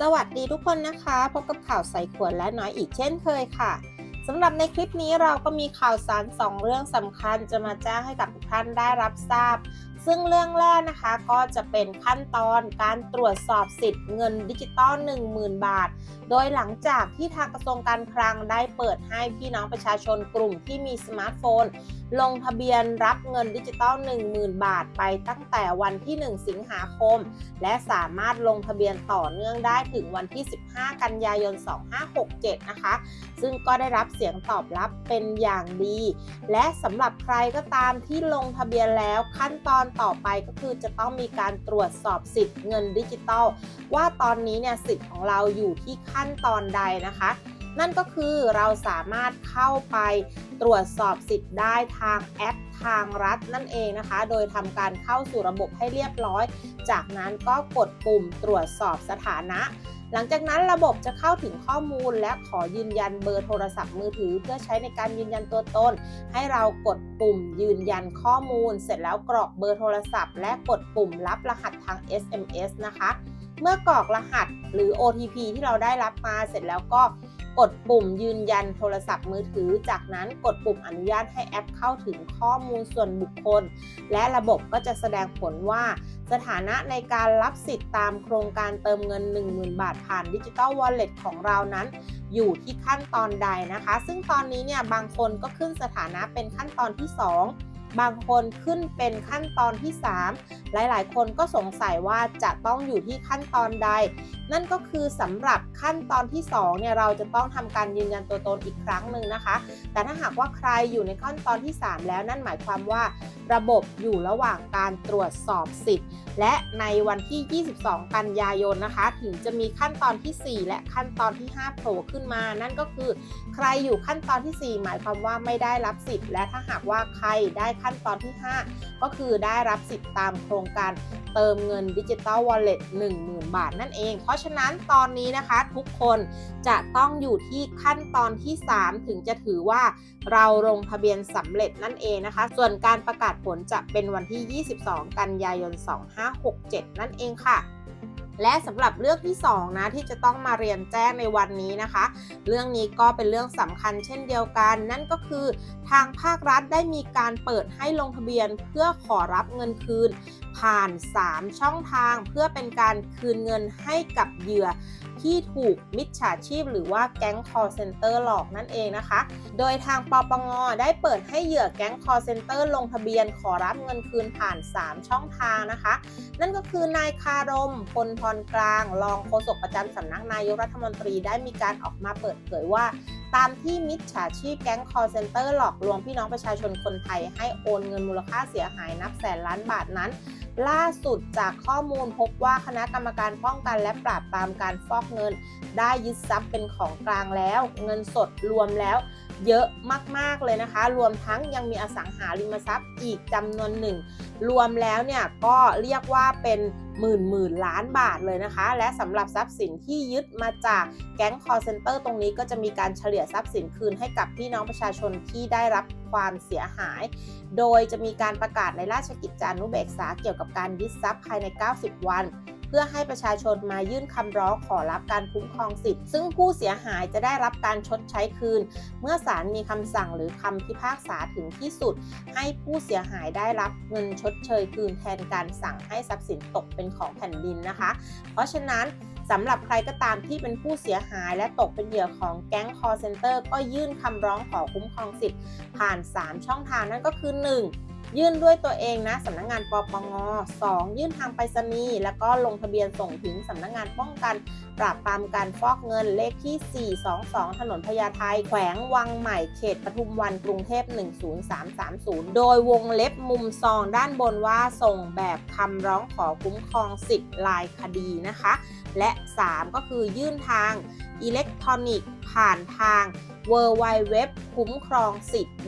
สวัสดีทุกคนนะคะ พบกับข่าวใส่ขวดและน้อยอีกเช่นเคยค่ะสำหรับในคลิปนี้เราก็มีข่าวสาร 2 เรื่องสำคัญจะมาแจ้งให้กับทุกท่านได้รับทราบ ซึ่งเรื่องแรกนะคะก็จะเป็นขั้นตอนการตรวจสอบสิทธิ์เงินดิจิตอล10,000 บาท โดยหลังจากที่ทางกระทรวงการคลังได้เปิดให้พี่น้องประชาชนกลุ่มที่มีสมาร์ทโฟน ลงทะเบียนรับเงินดิจิตอล10,000 บาทไปตั้งแต่วันที่ 1 สิงหาคม และสามารถลงทะเบียนต่อเนื่องได้ถึงวันที่ 15 กันยายน 2567 นะคะ ซึ่งก็ได้รับเสียงตอบรับเป็นอย่างดี และสำหรับใครก็ตามที่ลงทะเบียนแล้วขั้นตอนต่อไปก็คือจะต้องมีการตรวจสอบสิทธิ์เงินดิจิตอลว่าตอนนี้เนี่ยสิทธิ์ของเราอยู่ที่ขั้นตอนใดนะคะ นั่นก็คือเราสามารถเข้าไปตรวจสอบสิทธิ์ได้ทางแอปทางรัฐนั่นเองนะคะ โดยทำการเข้าสู่ระบบให้เรียบร้อย จากนั้นก็กดปุ่มตรวจสอบสถานะ หลังจากนั้นระบบจะเข้าถึงข้อมูล และขอยืนยันเบอร์โทรศัพท์มือถือ เพื่อใช้ในการยืนยันตัวตน ให้เรากดปุ่มยืนยันข้อมูล เสร็จแล้วกรอกเบอร์โทรศัพท์ และกดปุ่มรับรหัสทาง SMS นะคะ เมื่อกรอกรหัสหรือ OTP ที่เราได้รับมาเสร็จแล้วก็ กดปุ่มยืนยันโทรศัพท์มือถือ จากนั้นกดปุ่มอนุญาตให้แอปเข้าถึงข้อมูลส่วนบุคคล และระบบก็จะแสดงผลว่า สถานะในการรับสิทธิ์ตามโครงการเติมเงิน 10,000 บาทผ่านดิจิ t a ลวอลเล็ตของเรานั้น อยู่ที่ขั้นตอนใดนะคะ ซึ่งตอนนี้เนี่ยบางคนก็ขึ้นสถานะเป็นขั้นตอนที่ 2บางคนขึ้นเป็นขั้นตอนที่ 3 หลายๆ คนก็สงสัยว่าจะต้องอยู่ที่ขั้นตอนใดนั่นก็คือสำหรับขั้นตอนที่2เนี่ยเราจะต้องทำการยืนยันตัวตนอีกครั้งหนึ่งนะคะ แต่ถ้าหากว่าใครอยู่ในขั้นตอนที่ 3 แล้วนั่นหมายความว่า ระบบอยู่ระหว่างการตรวจสอบสิทธิ์และในวันที่ 22 กันยายนนะคะ ถึงจะมีขั้นตอนที่ 4 และขั้นตอนที่5โผล่ขึ้นมา นั่นก็คือ ใครอยู่ขั้นตอนที่ 4 หมายความว่าไม่ได้รับสิทธิ์และถ้าหากว่าใครได้ขั้นตอนที่ 5 ก็คือได้รับสิทธิ์ตามโครงการเติมเงินดิจิ t a ลวอลเล็ต10,000 บาท นั่นเองเพราะฉะนั้นตอนนี้นะคะทุกคนจะต้องอยู่ที่ขั้นตอนที่ 3 ถึงจะถือว่าเราลงทะเบียนสำเร็จนั่นเองนะคะ ส่วนการประกาศผลจะเป็นวันที่ 22 กันยายน 2567 นั่นเองค่ะและสำหรับเรื่องที่ 2 นะที่จะต้องมาเรียนแจ้งในวันนี้นะคะ เรื่องนี้ก็เป็นเรื่องสำคัญเช่นเดียวกัน นั่นก็คือทางภาครัฐได้มีการเปิดให้ลงทะเบียนเพื่อขอรับเงินคืน ผ่าน 3 ช่องทางเพื่อเป็นการคืนเงินให้กับเหยื่อที่ถูกมิจฉาชีพ หรือว่าแก๊ง call center หลอกนั่นเองนะคะ โดยทางปปงได้เปิดให้เหยื่อแก๊ง call center ลงทะเบียนขอรับเงินคืนผ่าน 3 ช่องทางนะคะ นั่นก็คือนายคารมพลพรกลาง รองโฆษกประจำสำนักนายกรัฐมนตรีได้มีการออกมาเปิดเผยว่า ตามที่มิจฉาชีพแก๊ง call center หลอกลวงพี่น้องประชาชนคนไทย ให้โอนเงินมูลค่าเสียหายนับแสนล้านบาทนั้น ล่าสุดจากข้อมูลพบว่าคณะกรรมการป้องกันและปราบปรามการฟอกเงิน ได้ยึดทรัพย์เป็นของกลางแล้ว เงินสดรวมแล้วเยอะมาก ๆ เลยนะคะ รวมทั้งยังมีอสังหาริมทรัพย์อีกจำนวนหนึ่ง รวมแล้วเนี่ยก็เรียกว่าเป็น หมื่นหมื่นล้านบาทเลยนะคะ และสำหรับทรัพย์สินที่ยึดมาจากแก๊งคอร์เซนเตอร์ตรงนี้ก็จะมีการเฉลี่ยทรัพย์สินคืนให้กับพี่น้องประชาชนที่ได้รับความเสียหาย โดยจะมีการประกาศในราชกิจจานุเบกษาเกี่ยวกับการยึดทรัพย์ภายใน 90 วัน เพื่อให้ประชาชนมายื่นคำร้องขอรับการคุ้มครองสิทธิ์ ซึ่งผู้เสียหายจะได้รับการชดใช้คืน เมื่อศาลมีคำสั่งหรือคำพิพากษาถึงที่สุด ให้ผู้เสียหายได้รับเงินชดเชยคืนแทนการสั่งให้ทรัพย์สินตกเป็นของแผ่นดินนะคะ เพราะฉะนั้นสำหรับใครก็ตามที่เป็นผู้เสียหายและตกเป็นเหยื่อของแก๊ง call center ก็ยื่นคำร้องขอคุ้มครองสิทธิ์ ผ่าน 3 ช่องทางนั่นก็คือ 1. ยื่นด้วยตัวเองนะสำนักงงานปปง 2. ยื่นทางไปรษณีย์แล้วก็ลงทะเบียนส่งถึงสำนักงงานป้องกัน ปราบปรามการฟอกเงินเลขที่ 422 ถนนพญาไทแขวงวังใหม่เขตปทุมวันกรุงเทพ 10330 โดยวงเล็บมุมซองด้านบนว่าส่งแบบคำร้องขอคุ้มครองสิทธิ์ลายคดีนะคะ และ 3 ก็คือยื่นทางอิเล็กทรอนิกส์ผ่านทาง w w w คุ้มครองสิทธิ์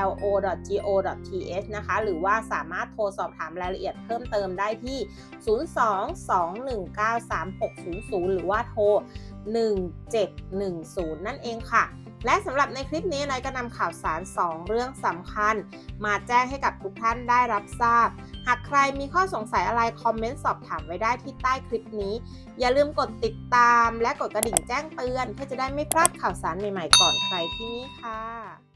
amlo.go.th นะคะ หรือว่าสามารถโทรสอบถามรายละเอียดเพิ่มเติมได้ที่ 02-219-3600 หรือว่าโทร 1710 นั่นเองค่ะ และสำหรับในคลิปนี้นายก็นำข่าวสาร 2 เรื่องสำคัญ มาแจ้งให้กับทุกท่านได้รับทราบ หากใครมีข้อสงสัยอะไร คอมเมนต์สอบถามไว้ได้ที่ใต้คลิปนี้ อย่าลืมกดติดตาม และกดกระดิ่งแจ้งเตือน เพื่อจะได้ไม่พลาดข่าวสารใหม่ๆก่อนใครที่นี่ค่ะ